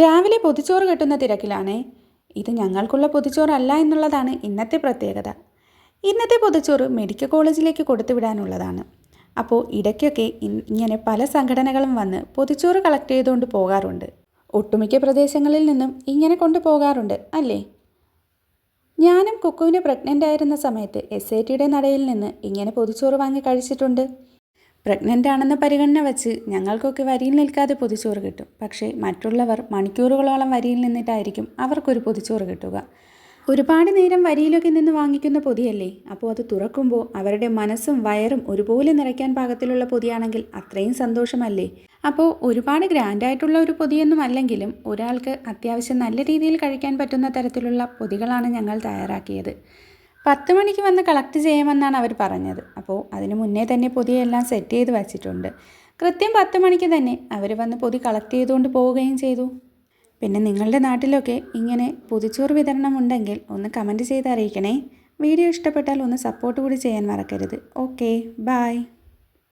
രാവിലെ പൊതിച്ചോറ് കെട്ടുന്ന തിരക്കിലാണേ. ഇത് ഞങ്ങൾക്കുള്ള പൊതിച്ചോറല്ല എന്നുള്ളതാണ് ഇന്നത്തെ പ്രത്യേകത. ഇന്നത്തെ പൊതിച്ചോറ് മെഡിക്കൽ കോളേജിലേക്ക് കൊടുത്തുവിടാനുള്ളതാണ് അപ്പോൾ ഇടയ്ക്കൊക്കെ ഇങ്ങനെ പല സംഘടനകളും വന്ന് പൊതിച്ചോറ് കളക്ട് ചെയ്തുകൊണ്ട് പോകാറുണ്ട്. ഒട്ടുമിക്ക പ്രദേശങ്ങളിൽ നിന്നും ഇങ്ങനെ കൊണ്ടുപോകാറുണ്ട് അല്ലേ? ഞാനും കുക്കുവിന് പ്രഗ്നന്റ് ആയിരുന്ന സമയത്ത് എസ് ഐ ടിയുടെ നടയിൽ നിന്ന് ഇങ്ങനെ പൊതിച്ചോറ് വാങ്ങി കഴിച്ചിട്ടുണ്ട്. പ്രഗ്നന്റ് ആണെന്ന പരിഗണന വച്ച് ഞങ്ങൾക്കൊക്കെ വരിയിൽ നിൽക്കാതെ പൊതിച്ചോറ് കിട്ടും. പക്ഷേ മറ്റുള്ളവർ മണിക്കൂറുകളോളം വരിയിൽ നിന്നിട്ടായിരിക്കും അവർക്കൊരു പൊതിച്ചോറ് കിട്ടുക. ഒരുപാട് നേരം വരിയിലൊക്കെ നിന്ന് വാങ്ങിക്കുന്ന പൊതിയല്ലേ? അപ്പോൾ അത് തുറക്കുമ്പോൾ അവരുടെ മനസ്സും വയറും ഒരുപോലെ നിറയ്ക്കാൻ പാകത്തിലുള്ള പൊതിയാണെങ്കിൽ അത്രയും സന്തോഷമല്ലേ? അപ്പോൾ ഒരുപാട് ഗ്രാൻഡായിട്ടുള്ള ഒരു പൊതിയൊന്നും അല്ലെങ്കിലും ഒരാൾക്ക് അത്യാവശ്യം നല്ല രീതിയിൽ കഴിക്കാൻ പറ്റുന്ന തരത്തിലുള്ള പൊതികളാണ് ഞങ്ങൾ തയ്യാറാക്കിയത്. പത്ത് മണിക്ക് വന്ന് കളക്ട് ചെയ്യാമെന്നാണ് അവർ പറഞ്ഞത്. അപ്പോൾ അതിന് മുന്നേ തന്നെ പൊതി എല്ലാം സെറ്റ് ചെയ്ത് വച്ചിട്ടുണ്ട്. കൃത്യം പത്ത് മണിക്ക് തന്നെ അവർ വന്ന് പൊതി കളക്ട് ചെയ്തുകൊണ്ട് പോവുകയും ചെയ്തു. പിന്നെ നിങ്ങളുടെ നാട്ടിലൊക്കെ ഇങ്ങനെ പൊതിച്ചോറ് വിതരണം ഉണ്ടെങ്കിൽ ഒന്ന് കമന്റ് ചെയ്ത് അറിയിക്കണേ. വീഡിയോ ഇഷ്ടപ്പെട്ടാൽ ഒന്ന് സപ്പോർട്ട് കൂടി ചെയ്യാൻ മറക്കരുത്. Okay bye